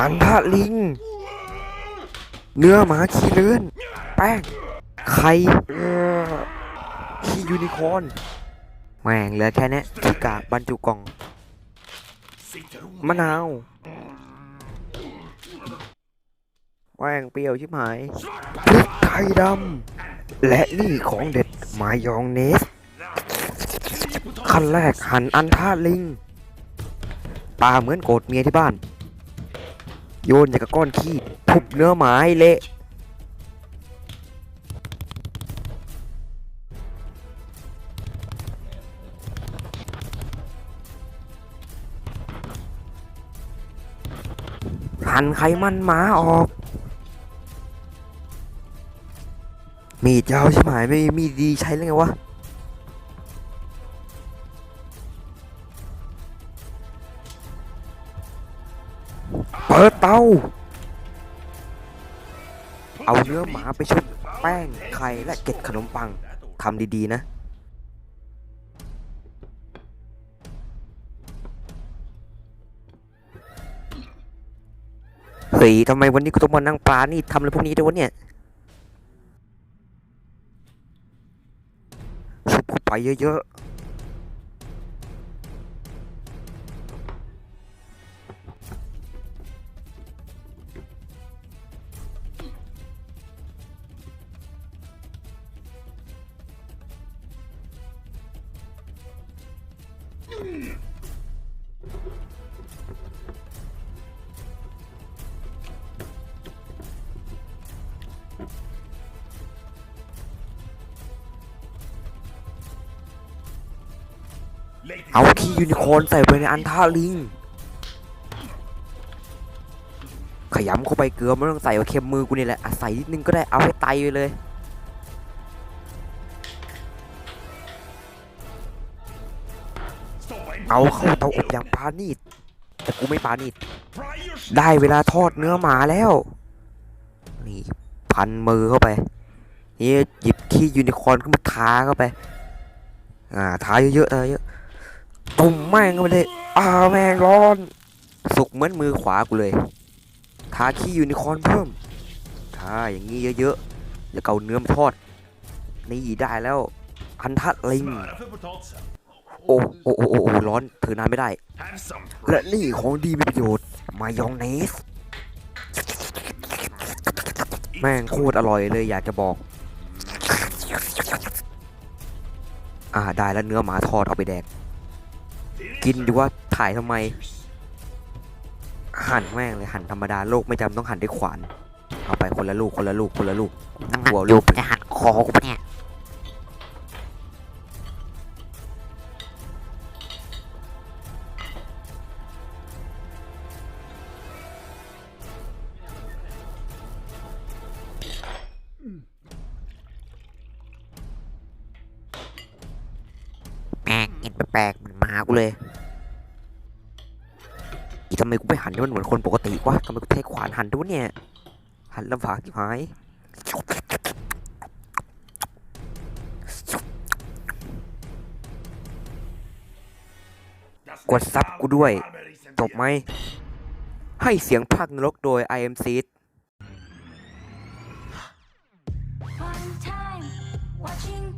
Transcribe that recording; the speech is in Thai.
อันทะลิง เนื้อหมาขี้เลื่อน แป้ง ไข่ขี้ยูนิคอร์นแม่งเหลือแค่เนี้ยขี้กากบรรจุกล่อง มะนาวแม่งเปรี้ยวชิบหายพริกไทยดำ และนี่ของเด็ดมายองเนส ขั้นแรกหั่นอันท่าลิง ปลาเหมือนโกรธเมียที่บ้าน โยนอย่างกับก้อนขี้ทุบเนื้อหมาให้เละหั่นไขมันหมาออก มีดยาวใช่ไหมไม่มีดดีใช้แล้วไงวะ เปิดเตา เอาเนื้อหมาไปชุบแป้งไข่และเกล็ดขนมปังทำดีๆนะ เฮ้ยทำไมวันนี้กูต้องมานั่งปลานี่ทำอะไรพวกนี้ด้วยวะเนี่ย ชุบกูไปเยอะๆ เอาขี้ยูนิคอร์นใส่ไปในอันท่าลิง ขยำเข้าไปเกลือไม่ต้องใส่เค็มมือกูนี่แหละอะใส่นิดนึงก็ได้เอาให้ไตไปเลย เอาเข้าเตาอบอย่างปานีตแต่กูไม่ปานีตได้เวลาทอดเนื้อหมาแล้ว นี่พันมือเข้าไป นี่หยิบขี้ยูนิคอร์นขึ้นมาทาเข้าไป อ่าทาเยอะๆทาเยอะตุ่มแม่งเข้าไปเลยอ่าแม่งร้อน สุกเหมือนมือขวากูเลยทาขี้ยูนิคอร์นเพิ่มทาอย่างนี้เยอะๆแล้วเอาเนื้อมาทอด นี่ได้แล้ว อันทัดลิง โอ้โอ้โอ้โอ้โอ้ร้อนถือนานไม่ได้ และนี่ของดีมีประโยชน์ มายองเนส แม่งโคตรอร่อยเลยอยากจะบอก อ่าได้แล้วเนื้อหมาทอดเอาไปแดก กินดูว่าถ่ายทำไม หั่นแม่งเลยหั่นธรรมดาโลกไม่จำต้องหั่นด้วยขวาน เอาไปคนละลูกคนละลูกคนละลูกตั้งหัวอลูยู่กจะหันคอกูปะเนี่ย เห็นแปลกๆมันมากูเลยอีทำไมกูไปหันมันเหมือนคนปกติวะทำไมกูใช้ขวานหันด้วยเนี่ย หันลำบากที่หายกดซับกูด้วย จบไหม ให้เสียงภาคนรกโดย IM Seed Fun time watching